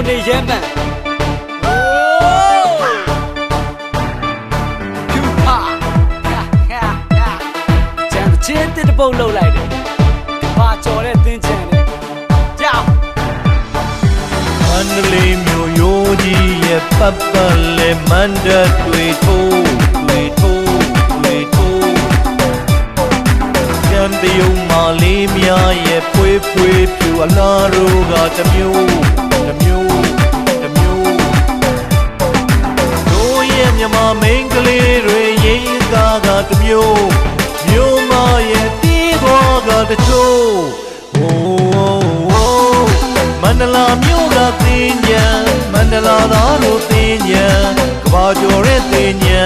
ကိုနေရဲမှန်ချင်းတစ်ပုတ်လှုပ်လိုက်တယ်။ဘာကြော်တဲ့သင်းချန်နဲ့။ကြောက်။မန္တလေးမြို့ရိုးကြီးရဲ့ပတ်ပတ်လဲမန္တတွေထိုးတွေထိုးတွေထိုး။ကံတယုံမာလေးများရဲ့ဖွေးဖွေးဖြူအလားတို့ကတစ်မျိုးတစ်မျိုး တစ်မျိုးမြို့မရဲ့တီးပေါ်ကတချို့ဝိုးဝိုးမန္တလာမြို့ကတင်းညာမန္တလာသားတို့တင်းညာကဘာကျော်ရဲ့တင်းညာ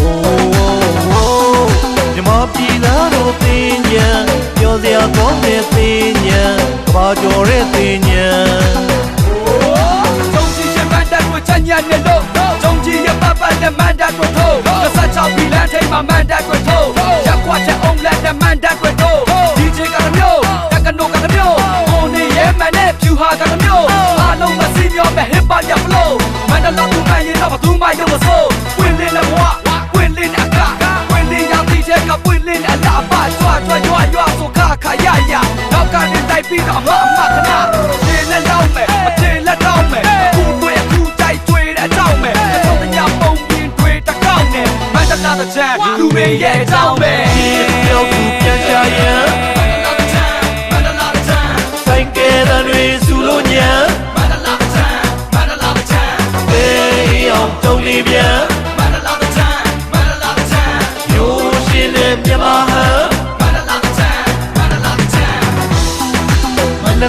ဝိုးဝိုးဝိုးမြမပြည်သားတို့တင်းညာပြောစရာကောင်းတဲ့တင်းညာကဘာကျော်ရဲ့တင်းညာ中极也慢，但我参加你喽。中极也慢，慢的慢，但我透。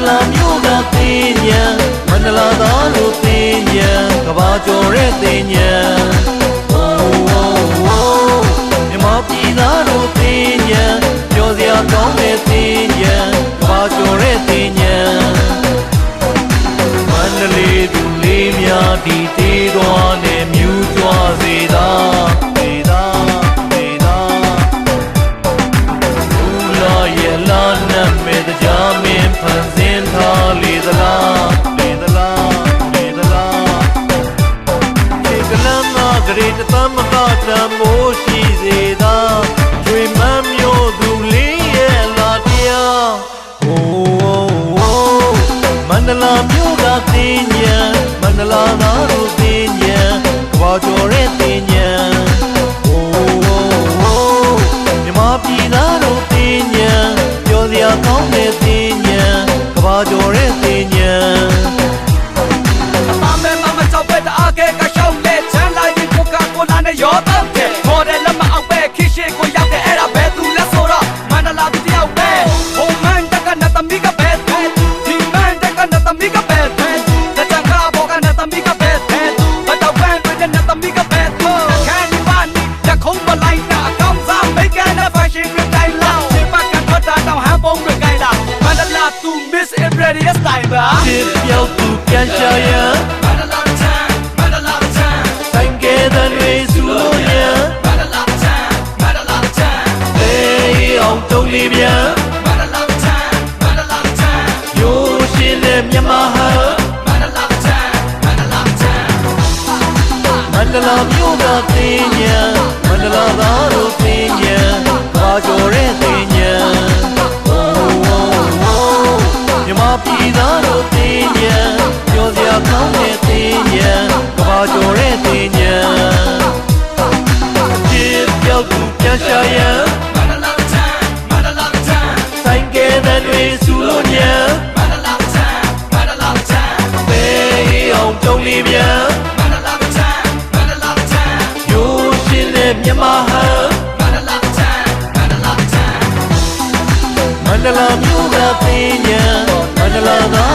လာမျိုးကသိညာမန္တလာသားလို့သိညာကဘာကျော်တဲ့သိညာ တရေတသမကတမိုးရှိစေသာကျွေမမ်းမျိုးသူလေးရဲ့လာတရားဟိုးဟိုးမန္တလာမြို့ကတင်ညာမန္တလာသားတို့တင်ညာကဘာကျော်တဲ့တင် ready to stay bro Did yêu tụ can cho nhớ Thank you then we do nhớ Hey ông tông liêm nhớ You she liêm nhắm mơ hơ Mandala love you the thing yeah Mandala love adoretinya Chip yo ku pya sha ya Sai ke na nwe su lo nya Bay ong tong ni bya Yo shin le mya ma ha Mandala myu ga pinya Mandala ga